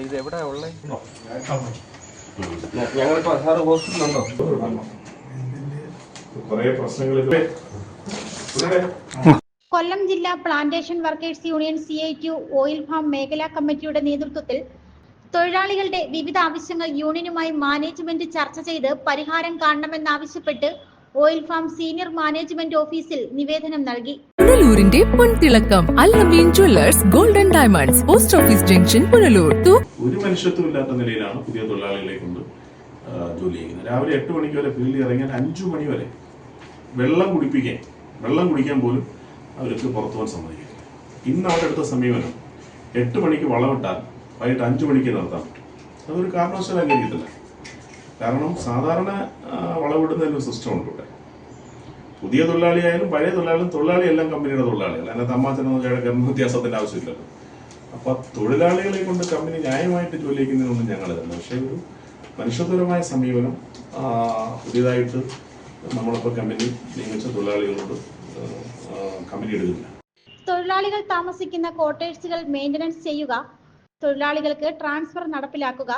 ഇത് എവിടെയാ ഉള്ളത് ഞങ്ങളിപ്പോ സാറ് ഹോസ്പിറ്റലുണ്ടോ കുറേ പ്രശ്നങ്ങൾ ഇവിടെ. കൊല്ലം ജില്ലാ plantation workers union C I T oil farm മേഖലാ കമ്മിറ്റിയുടെ നേതൃത്വത്തിൽ തൊഴിലാളികളുടെ വിവിധ ആവശ്യങ്ങൾ യൂണിയനുമായി മാനേജ്മെന്റ് ചർച്ച ചെയ്ത് പരിഹാരം കാണണമെന്നാവശ്യപ്പെട്ട് ഓയിൽ ഫാം സീനിയർ മാനേജ്മെന്റ് ഓഫീസിൽ നിവേദനം നൽകി. പുനലൂരിന്റെ പൊൻതിളക്കം Allameen jewellers golden diamonds post office junction Punalur. ഒരു മനുഷ്യത്വം ഇല്ലാത്ത നിലയിലാണ് പുതിയ തൊഴിലാളികളെ കൊണ്ട് ജോലി ചെയ്യുന്നത്. രാവിലെ എട്ട് മണിക്ക് വരെ ഫീൽഡിൽ ഇറങ്ങിയാൽ അഞ്ചു മണി വരെ വെള്ളം കുടിപ്പിക്കാൻ വെള്ളം കുടിക്കാൻ പോലും അവർക്ക് പുറത്തു പോകാൻ സമ്മതിക്കില്ല. ഇന്ന് അവരുടെ അടുത്ത സമീപനം എട്ട് മണിക്ക് വളമിട്ടാൽ വൈകിട്ട് അഞ്ചു മണിക്ക് നടത്താൻ പറ്റും. അതൊരു കാരണവശാലും അംഗീകരിക്കത്തില്ല. കാരണം സാധാരണ വളവിടുന്ന ഒരു സിസ്റ്റം ഉണ്ട് ഇവിടെ. പുതിയ തൊഴിലാളിയായാലും പഴയ തൊഴിലാളിയും തൊഴിലാളി എല്ലാം കമ്പനിയുടെ തൊഴിലാളികൾ. അതിനകത്ത് അമ്മാച്ചനും ഗർഭ വ്യത്യാസത്തിന്റെ ആവശ്യമില്ലല്ലോ. അപ്പൊ തൊഴിലാളികളെ കൊണ്ട് കമ്പനി ന്യായമായിട്ട് ജോലിക്കുന്നതിനൊന്നും തന്നെ പക്ഷേ ഒരു മനുഷ്യത്വപരമായ സമീപനം പുതിയതായിട്ട് നമ്മളിപ്പോൾ കമ്പനി നിയമിച്ച തൊഴിലാളികളോട് കമ്പനി എടുക്കില്ല തൊഴിലാളികൾ താമസിക്കുന്ന ക്വാർട്ടേഴ്സുകൾ മെയിന്റനൻസ് ചെയ്യുക തൊഴിലാളികൾക്ക് ട്രാൻസ്ഫർ നടപ്പിലാക്കുക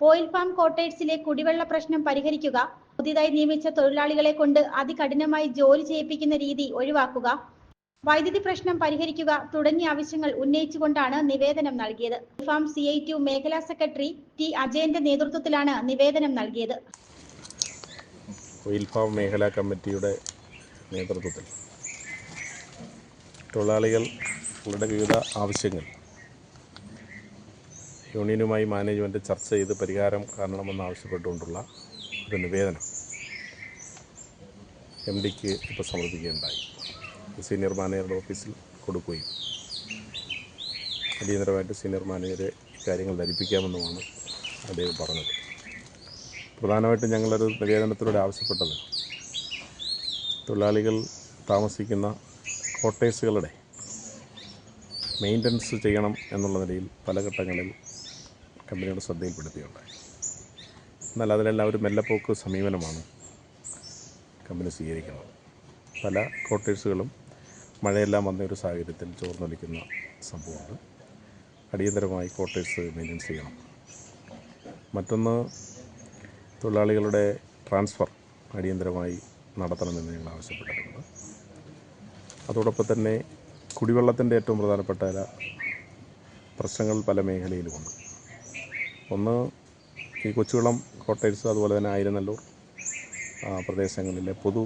ഓയിൽ ഫാം കോട്ടേഴ്സിലെ കുടിവെള്ള പ്രശ്നം പരിഹരിക്കുക പുതിയതായി നിയമിച്ച തൊഴിലാളികളെ കൊണ്ട് അതികഠിനമായി ജോലി ചെയ്യിപ്പിക്കുന്ന രീതി ഒഴിവാക്കുക വൈദ്യുതി പ്രശ്നം പരിഹരിക്കുക തുടങ്ങിയ ആവശ്യങ്ങൾ ഉന്നയിച്ചുകൊണ്ടാണ് നിവേദനം നൽകിയത്. ഫാം സി ഐ ടി മേഖലാ സെക്രട്ടറി ടി അജയന്റെ നേതൃത്വത്തിലാണ് നിവേദനം നൽകിയത്. ഓയിൽ ഫാം മേഖലാ കമ്മിറ്റിയുടെ നേതൃത്വത്തിൽ തൊഴിലാളികളുടെ വിവിധ ആവശ്യങ്ങൾ യൂണിയനുമായി മാനേജ്മെന്റ് ചർച്ച ചെയ്ത് പരിഹാരം കാണണമെന്ന് ആവശ്യപ്പെട്ടുകൊണ്ടുള്ള ഒരു നിവേദനം എം ഡിക്ക് ഇപ്പോൾ സമർപ്പിക്കുകയുണ്ടായി. സീനിയർ മാനേജറുടെ ഓഫീസിൽ കൊടുക്കുകയും അടിയന്തരമായിട്ട് സീനിയർ മാനേജരെ ഇക്കാര്യങ്ങൾ ധരിപ്പിക്കാമെന്നുമാണ് അദ്ദേഹം പറഞ്ഞത്. പ്രധാനമായിട്ടും ഞങ്ങളൊരു നിവേദനത്തിലൂടെ ആവശ്യപ്പെട്ടത് തൊഴിലാളികൾ താമസിക്കുന്ന കോട്ടേഴ്സുകളുടെ മെയിന്റനൻസ് ചെയ്യണം എന്നുള്ള നിലയിൽ പല ഘട്ടങ്ങളിൽ കമ്പനിയുടെ ശ്രദ്ധയിൽപ്പെടുത്തിയുണ്ടായി എന്നാൽ അതിലെല്ലാം ഒരു മെല്ലപ്പോക്ക് സമീപനമാണ് കമ്പനി സ്വീകരിക്കുന്നത്. പല കോട്ടേഴ്സുകളും മഴയെല്ലാം വന്ന ഒരു സാഹചര്യത്തിൽ ചോർന്നൊലിക്കുന്ന സംഭവമുണ്ട്. അടിയന്തരമായി കോട്ടേഴ്സ് മെയിന്റനൻസ് ചെയ്യണം. മറ്റൊന്ന് തൊഴിലാളികളുടെ ട്രാൻസ്ഫർ അടിയന്തരമായി നടത്തണമെന്ന് ഞങ്ങൾ ആവശ്യപ്പെട്ടിട്ടുണ്ട്. അതോടൊപ്പം തന്നെ കുടിവെള്ളത്തിന്റെ ഏറ്റവും പ്രധാനപ്പെട്ട പ്രശ്നങ്ങൾ പല മേഖലയിലുമുണ്ട്. ഒന്ന് ഈ കൊച്ചുകുളം കോട്ടേഴ്സ് അതുപോലെ തന്നെ ആയിരനല്ലൂർ ആ, പ്രദേശങ്ങളിലെ പൊതു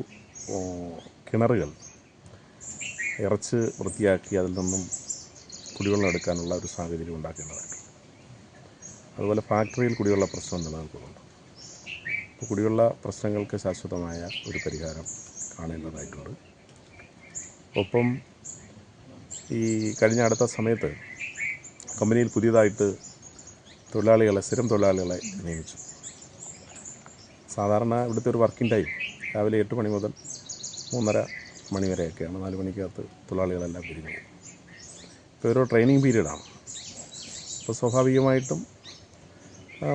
കിണറുകൾ ഇറച്ച് വൃത്തിയാക്കി അതിൽ നിന്നും കുടിവെള്ളം എടുക്കാനുള്ള ഒരു സാഹചര്യം ഉണ്ടാക്കേണ്ടതായിട്ടുണ്ട്. അതുപോലെ ഫാക്ടറിയിൽ കുടിവെള്ള പ്രശ്നം നിലനിൽക്കുന്നുണ്ട്. അപ്പോൾ കുടിവെള്ള പ്രശ്നങ്ങൾക്ക് ശാശ്വതമായ ഒരു പരിഹാരം കാണേണ്ടതായിട്ടുണ്ട്. ഒപ്പം ഈ കഴിഞ്ഞ അടുത്ത സമയത്ത് കമ്പനിയിൽ പുതിയതായിട്ട് തൊഴിലാളികളെ സ്ഥിരം തൊഴിലാളികളെ നിയമിച്ചു സാധാരണ ഇവിടുത്തെ ഒരു വർക്കിംഗ് ടൈം രാവിലെ എട്ട് മണി മുതൽ മൂന്നര മണി വരെയൊക്കെയാണ് നാല് മണിക്കകത്ത് തൊഴിലാളികളെല്ലാം പിരിഞ്ഞു പോകും ഇപ്പോൾ ഒരു ട്രെയിനിങ് പീരീഡാണ് അപ്പോൾ സ്വാഭാവികമായിട്ടും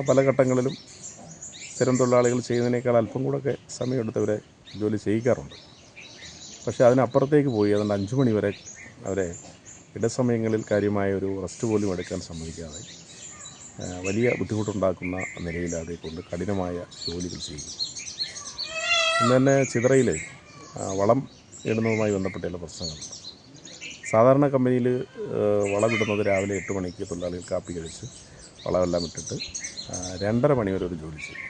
പല ഘട്ടങ്ങളിലും സ്ഥിരം തൊഴിലാളികൾ ചെയ്യുന്നതിനേക്കാൾ അല്പം കൂടെയൊക്കെ സമയമെടുത്തവരെ ജോലി ചെയ്യിക്കാറുണ്ട്. പക്ഷേ അതിനപ്പുറത്തേക്ക് പോയി അതുകൊണ്ട് അഞ്ച് മണി വരെ അവരെ ഇടസമയങ്ങളിൽ കാര്യമായ ഒരു റെസ്റ്റ് പോലും എടുക്കാൻ സമ്മതിക്കാതെ വലിയ ബുദ്ധിമുട്ടുണ്ടാക്കുന്ന നിലയിൽ അവരെ കൊണ്ട് കഠിനമായ ജോലികൾ ചെയ്യും ഇന്ന് തന്നെ ചിതറയിൽ വളം ഇടുന്നതുമായി ബന്ധപ്പെട്ട ചില പ്രശ്നങ്ങളുണ്ട്. സാധാരണ കമ്പനിയിൽ വളമിടുന്നത് രാവിലെ എട്ട് മണിക്ക് തൊഴിലാളികൾ കാപ്പി കഴിച്ച് വളമെല്ലാം ഇട്ടിട്ട് രണ്ടര മണി വരെ ഒരു ജോലി ചെയ്യും.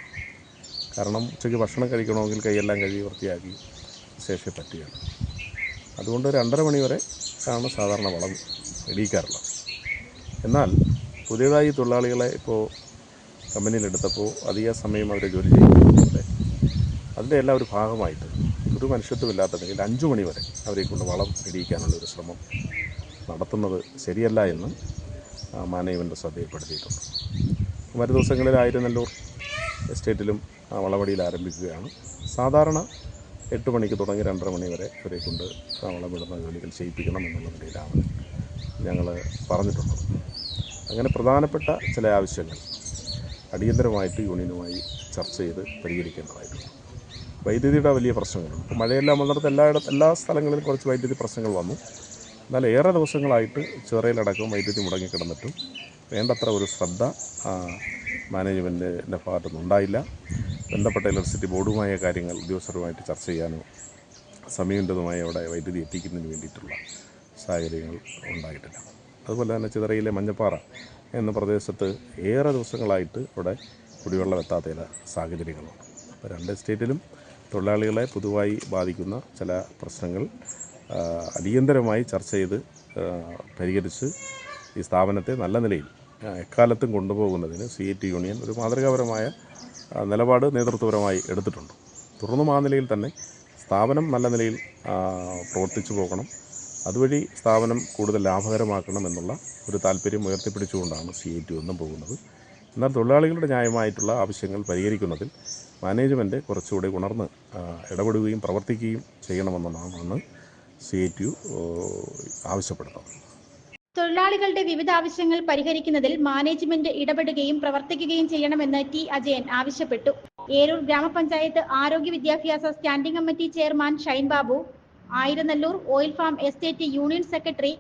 കാരണം ഉച്ചയ്ക്ക് ഭക്ഷണം കഴിക്കണമെങ്കിൽ കൈയെല്ലാം കഴുകി വൃത്തിയാക്കി ശേഷി പറ്റുകയാണ്. അതുകൊണ്ട് രണ്ടര മണി വരെ ആണ് സാധാരണ വളം ഇടിയിക്കാറുള്ളത്. എന്നാൽ പുതിയതായി തൊഴിലാളികളെ ഇപ്പോൾ കമ്പനിയിലെടുത്തപ്പോൾ അധിക സമയം അവർ ജോലി ചെയ്യുന്നതുപോലെ അതിന്റെ എല്ലാം ഒരു ഭാഗമായിട്ട് ഒരു മനുഷ്യത്വമില്ലാത്ത അല്ലെങ്കിൽ അഞ്ചു മണി വരെ അവരെ കൊണ്ട് വളം ഇടിയിക്കാനുള്ള ഒരു ശ്രമം നടത്തുന്നത് ശരിയല്ല എന്ന് മാനേജ്മെന്റ് ശ്രദ്ധയിൽപ്പെടുത്തിയിട്ടുണ്ട്. വരും ദിവസങ്ങളിൽ ആയിരനല്ലൂർ എസ്റ്റേറ്റിലും വളവടിയിൽ ആരംഭിക്കുകയാണ്. സാധാരണ എട്ട് മണിക്ക് തുടങ്ങി രണ്ടര മണി വരെ ഇവരെ കൊണ്ട് വളമിടുന്ന ജോലികൾ ചെയ്യിപ്പിക്കണം എന്നുള്ള നിലയിലാണ് ഞങ്ങൾ പറഞ്ഞിട്ടുള്ളത്. അങ്ങനെ പ്രധാനപ്പെട്ട ചില ആവശ്യങ്ങൾ അടിയന്തരമായിട്ട് യൂണിയനുമായി ചർച്ച ചെയ്ത് പരിഹരിക്കേണ്ടതായിട്ടുണ്ട്. വൈദ്യുതിയുടെ വലിയ പ്രശ്നങ്ങളുണ്ട്. ഇപ്പോൾ മഴയെല്ലാം വന്നിടത്ത് എല്ലായിടത്ത് എല്ലാ സ്ഥലങ്ങളിലും കുറച്ച് വൈദ്യുതി പ്രശ്നങ്ങൾ വന്നു. എന്നാൽ ഏറെ ദിവസങ്ങളായിട്ട് ചെറിയയിലടക്കം വൈദ്യുതി മുടങ്ങിക്കിടന്നിട്ടും വേണ്ടത്ര ഒരു ശ്രദ്ധ മാനേജ്മെന്റിന്റെ ഭാഗത്തുനിന്ന് ഉണ്ടായില്ല. ബന്ധപ്പെട്ട ഇലക്ട്രിസിറ്റി ബോർഡുമായ കാര്യങ്ങൾ ഉദ്യോഗസ്ഥരുമായിട്ട് ചർച്ച ചെയ്യാനോ സമയബന്ധിതമായി അവിടെ വൈദ്യുതി എത്തിക്കുന്നതിന് വേണ്ടിയിട്ടുള്ള സാഹചര്യങ്ങൾ ഉണ്ടായിട്ടില്ല. അതുപോലെ തന്നെ ചിതറയിലെ മഞ്ഞപ്പാറ എന്ന പ്രദേശത്ത് ഏറെ ദിവസങ്ങളായിട്ട് ഇവിടെ കുടിവെള്ളം എത്താത്ത സാഹചര്യങ്ങളുണ്ട്. അപ്പോൾ രണ്ട് സ്റ്റേറ്റിലും തൊഴിലാളികളെ പൊതുവായി ബാധിക്കുന്ന ചില പ്രശ്നങ്ങൾ അടിയന്തരമായി ചർച്ച ചെയ്ത് പരിഹരിച്ച് ഈ സ്ഥാപനത്തെ നല്ല നിലയിൽ എക്കാലത്തും കൊണ്ടുപോകുന്നതിന് സി ടി യൂണിയൻ ഒരു മാതൃകാപരമായ നിലപാട് നേതൃത്വപരമായി എടുത്തിട്ടുണ്ട്. തുടർന്നും ആ നിലയിൽ തന്നെ സ്ഥാപനം നല്ല നിലയിൽ പ്രവർത്തിച്ചു പോകണം. അതുവഴി സ്ഥാപനം കൂടുതൽ ലാഭകരമാക്കണം എന്നുള്ള ഒരു താല്പര്യം ഉയർത്തിപ്പിടിച്ചുകൊണ്ടാണ് സി ഐ ടി ഒന്നും പോകുന്നത്. എന്നാൽ തൊഴിലാളികളുടെ ന്യായമായിട്ടുള്ള ആവശ്യങ്ങൾ പരിഹരിക്കുന്നതിൽ മാനേജ്മെന്റ് കുറച്ചുകൂടി ഉണർന്ന് ഇടപെടുകയും പ്രവർത്തിക്കുകയും ചെയ്യണമെന്നുള്ളതാണ് സി ഐ ടി ആവശ്യപ്പെടുന്നത്. തൊഴിലാളികളുടെ വിവിധ ആവശ്യങ്ങൾ പരിഹരിക്കുന്നതിൽ മാനേജ്മെന്റ് ഇടപെടുകയും പ്രവർത്തിക്കുകയും ചെയ്യണമെന്ന് ടി അജയൻ ആവശ്യപ്പെട്ടു. ഏരൂർ ഗ്രാമപഞ്ചായത്ത് ആരോഗ്യ വിദ്യാഭ്യാസ standing committee chairman Shine Babu Ayiranallur oil farm estate union secretary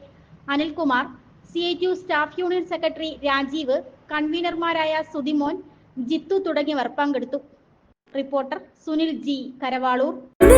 Anilkumar C I T staff union secretary Rajeev കൺവീനർമാരായ Suthimon Jithu തുടങ്ങിയവർ പങ്കെടുത്തു. Reporter Sunil G Karavaloor.